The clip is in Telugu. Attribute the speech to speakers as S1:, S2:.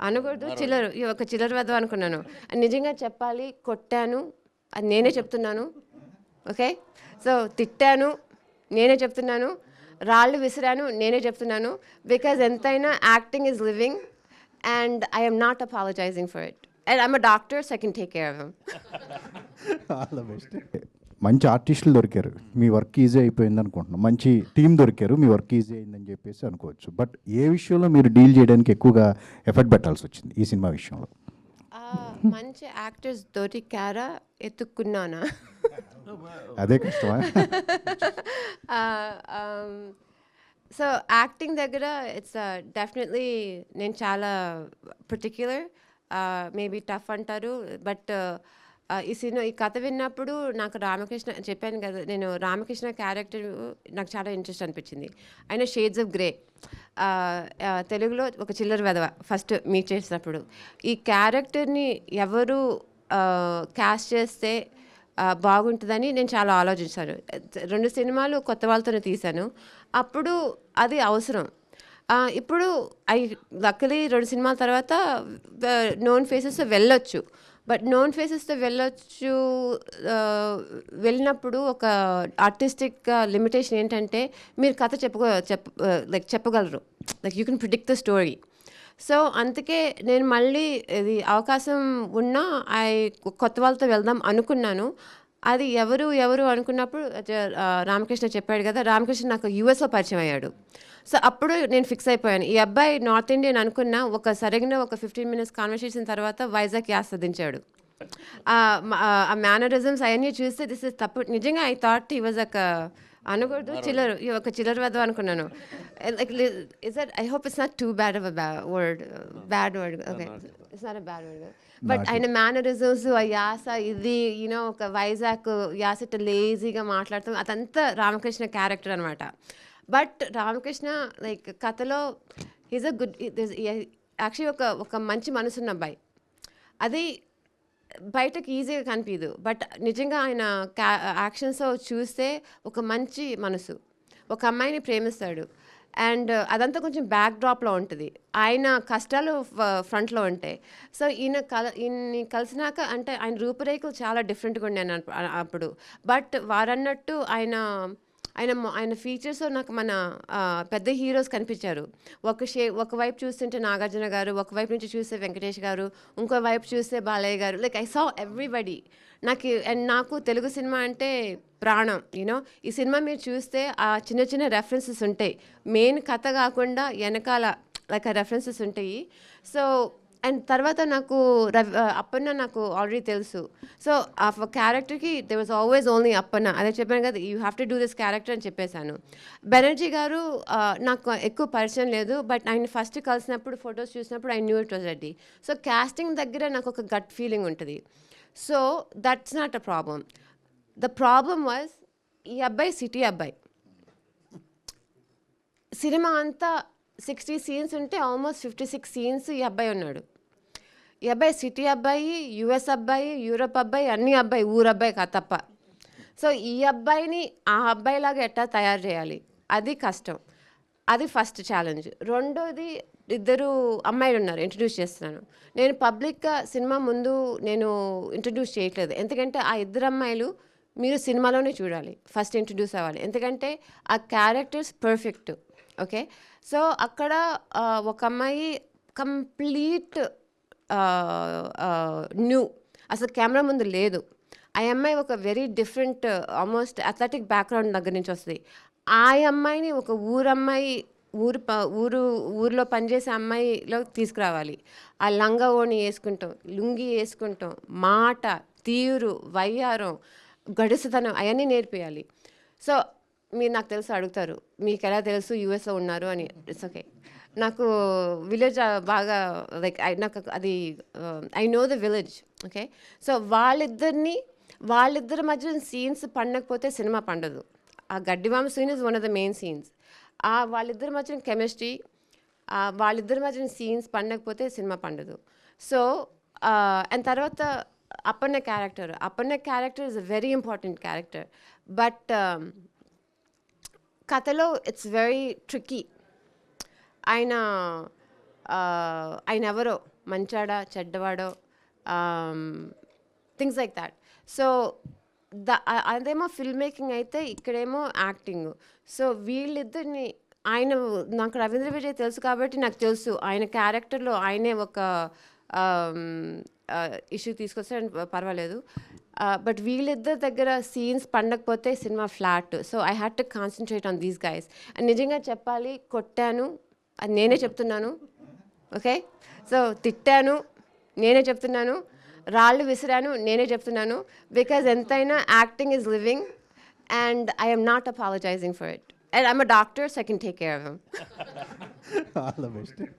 S1: అనకూడదు చిల్లర ఈ ఒక చిల్లర వెదవ అనుకున్నాను. నిజంగా చెప్పాలి కొట్టాను అది నేనే చెప్తున్నాను ఓకే? సో తిట్టాను నేనే చెప్తున్నాను రాళ్ళు విసిరాను నేనే చెప్తున్నాను బికాజ్ ఎంతైనా acting is living and I'm not apologizing for it and I'm a doctor so I can take care of him
S2: all the best మంచి ఆర్టిస్టులు దొరికారు. మీ వర్క్ ఈజీ అయిపోయింది అనుకుంటున్నాం. మంచి టీం దొరికారు. మీ వర్క్ ఈజీ అయిందని చెప్పేసి అనుకోవచ్చు. బట్ ఏ విషయంలో మీరు డీల్ చేయడానికి ఎక్కువగా ఎఫర్ట్ పెట్టాల్సి వచ్చింది ఈ సినిమా విషయంలో?
S1: మంచి యాక్టర్స్ దొరికారా ఎత్తుక్కున్నానా?
S2: అదే కష్టమా?
S1: సో యాక్టింగ్ దగ్గర ఇట్స్ డెఫినెట్లీ నేను చాలా పర్టిక్యులర్ మేబీ టఫ్ అంటారు. బట్ ఈ సినిమా ఈ కథ విన్నప్పుడు నాకు రామకృష్ణ చెప్పాను కదా నేను రామకృష్ణ క్యారెక్టర్ నాకు చాలా ఇంట్రెస్ట్ అనిపించింది. ఆయన షేడ్స్ ఆఫ్ గ్రే తెలుగులో ఒక చిల్లర వెధవ ఫస్ట్ మీట్ చేసినప్పుడు. ఈ క్యారెక్టర్ని ఎవరు క్యాస్ట్ చేస్తే బాగుంటుందని నేను చాలా ఆలోచించాను. రెండు సినిమాలు కొత్త వాళ్ళతోనే తీశాను. అప్పుడు అది అవసరం. ఇప్పుడు ఐ లక్కలీ రెండు సినిమాల తర్వాత నోన్ ఫేసెస్ వెళ్ళొచ్చు. బట్ నోన్ ఫేసెస్తో వెళ్ళొచ్చు వెళ్ళినప్పుడు ఒక ఆర్టిస్టిక్ లిమిటేషన్ ఏంటంటే మీరు కథ చెప్పుకో చెప్ లైక్ చెప్పగలరు. Like you can predict the story. So అందుకే నేను మళ్ళీ ఇది అవకాశం ఉన్నా ఐ కొత్త వాళ్ళతో వెళ్దాం అనుకున్నాను. అది ఎవరు ఎవరు అనుకున్నప్పుడు రామకృష్ణ చెప్పాడు కదా రామకృష్ణ నాకు యూఎస్లో పరిచయం అయ్యాడు. సో అప్పుడు నేను ఫిక్స్ అయిపోయాను. ఈ అబ్బాయి నార్త్ ఇండియన్ అనుకున్న ఒక సరిగిన ఒక ఫిఫ్టీన్ మినిట్స్ కాన్వర్సేషన్ తర్వాత వైజాగ్ ఆస్వాదించాడు ఆ మేనరిజమ్స్ అవన్నీ చూస్తే దిస్ ఇస్ తప్పు. నిజంగా ఐ థాట్ ఈ వాజ్ ఒక అనకూడదు చిల్లర ఈ ఒక చిల్లర వెదవ అనుకున్నాను. Like is that I hope it's not too bad of a word bad word okay it's not a bad word but ఆయన మేనరిజమ్స్ ఆ యాస ఇది యూనో ఒక వైజాగ్ యాస ఇట్లా లేజీగా మాట్లాడతాం. అదంతా రామకృష్ణ క్యారెక్టర్ అనమాట బట్ రామకృష్ణ లైక్ కథలో ఈజ్ అ గుడ్ యాక్చువల్లీ ఒక ఒక మంచి మనసున్న అబ్బాయి. అది బయటకు ఈజీగా కనిపించదు బట్ నిజంగా ఆయన క్యా యాక్షన్స్ చూస్తే ఒక మంచి మనసు. ఒక అమ్మాయిని ప్రేమిస్తాడు. అండ్ uh, అదంతా కొంచెం బ్యాక్ డ్రాప్లో ఉంటుంది. ఆయన కష్టాలు uh, ఫ్రంట్లో ఉంటాయి సో ఈయన కల ఈయన్ని కలిసినాక అంటే ఆయన రూపురేఖలు చాలా డిఫరెంట్గా ఉండే అప్పుడు. బట్ వారన్నట్టు ఆయన ఆయన ఆయన ఫీచర్స్ నాకు మన పెద్ద హీరోస్ కనిపించారు. ఒక షే ఒకవైపు చూస్తుంటే నాగార్జున గారు ఒకవైపు నుంచి చూస్తే వెంకటేష్ గారు ఇంకో వైపు చూస్తే బాలయ్య గారు. లైక్ ఐ సా ఎవ్రీబడి నాకు అండ్ నాకు తెలుగు సినిమా అంటే ప్రాణం యూనో ఈ సినిమా మీరు చూస్తే ఆ చిన్న చిన్న రెఫరెన్సెస్ ఉంటాయి. మెయిన్ కథ కాకుండా వెనకాల లైక్ ఆ రెఫరెన్సెస్ ఉంటాయి. సో అండ్ తర్వాత నాకు రవి అప్పన్న నాకు ఆల్రెడీ తెలుసు. సో ఆ క్యారెక్టర్కి they was always only Appanna. అదే చెప్పాను కదా you have to do this character అని చెప్పేశాను. బెనర్జీ గారు నాకు ఎక్కువ పరిచయం లేదు బట్ ఆయన ఫస్ట్ కలిసినప్పుడు ఫొటోస్ చూసినప్పుడు I knew it was Reddy so casting దగ్గర నాకు ఒక గట్ ఫీలింగ్ ఉంటుంది. So that's not a problem the problem was ఈ అబ్బాయి సిటీ అబ్బాయి. సినిమా అంతా సిక్స్టీ సీన్స్ ఉంటే ఆల్మోస్ట్ ఫిఫ్టీ సిక్స్ సీన్స్ ఈ అబ్బాయి ఉన్నాడు. ఈ అబ్బాయి సిటీ అబ్బాయి యుఎస్ అబ్బాయి యూరోప్ అబ్బాయి అన్ని అబ్బాయి ఊరు అబ్బాయి కా తప్ప. సో ఈ అబ్బాయిని ఆ అబ్బాయిలాగా ఎట్టా తయారు చేయాలి? అది కష్టం. అది ఫస్ట్ ఛాలెంజ్ రెండోది ఇద్దరు అమ్మాయిలు ఉన్నారు ఇంట్రడ్యూస్ చేస్తున్నాను. నేను పబ్లిక్గా సినిమా ముందు నేను ఇంట్రడ్యూస్ చేయట్లేదు. ఎందుకంటే ఆ ఇద్దరు అమ్మాయిలు మీరు సినిమాలోనే చూడాలి. ఫస్ట్ ఇంట్రడ్యూస్ అవ్వాలి. ఎందుకంటే ఆ క్యారెక్టర్స్ పర్ఫెక్ట్ ఓకే? సో అక్కడ ఒక అమ్మాయి కంప్లీట్ న్యూ. అసలు కెమెరా ముందు లేదు. ఆ అమ్మాయి ఒక very different almost athletic background దగ్గర నుంచి వస్తుంది. ఆ అమ్మాయిని ఒక ఊరమ్మాయి ఊరు ప- ఊరు ఊరిలో పనిచేసే అమ్మాయిలో తీసుకురావాలి. ఆ లంగా ఓణి వేసుకుంటాం లుంగి వేసుకుంటాం మాట తీరు వయ్యారం గడుసుతనం అవన్నీ నేర్పియాలి. సో మీరు నాకు తెలుసు అడుగుతారు. మీకు ఎలా తెలుసు యూఎస్లో ఉన్నారు అని. ఇట్స్ ఓకే నాకు విలేజ్ బాగా లైక్ నాకు అది I know the village okay so వాళ్ళిద్దరిని వాళ్ళిద్దరి మధ్య సీన్స్ పండకపోతే సినిమా పండదు. ఆ గడ్డివామ scene is one of the main scenes ఆ వాళ్ళిద్దరి మధ్య కెమిస్ట్రీ వాళ్ళిద్దరి మధ్య సీన్స్ పండకపోతే సినిమా పండదు. సో అండ్ uh, తర్వాత Appanna character Appanna character is a very important character but కథలో ఇట్స్ వెరీ ట్రిక్కీ ఆయన ఆయన ఎవరో మంచాడా చెడ్డవాడో things like that so the అదేమో ఫిల్మ్ మేకింగ్ అయితే ఇక్కడేమో యాక్టింగ్ సో వీళ్ళిద్దరిని ఆయన నాకు రవీంద్ర విజయ్ తెలుసు కాబట్టి నాకు తెలుసు. ఆయన క్యారెక్టర్లో ఆయనే ఒక ఇష్యూ తీసుకొస్తే పర్వాలేదు. Uh, బట్ వీళ్ళిద్దరి దగ్గర scenes పండకపోతే cinema flat so I had to concentrate on these guys నిజంగా చెప్పాలి కొట్టాను అది నేనే చెప్తున్నాను. ఓకే సో తిట్టాను నేనే చెప్తున్నాను. రాళ్ళు విసిరాను నేనే చెప్తున్నాను. బికాజ్ ఎంతైనా acting is living and I'm not apologizing for it and I'm a doctor so I can take care of him
S2: all the best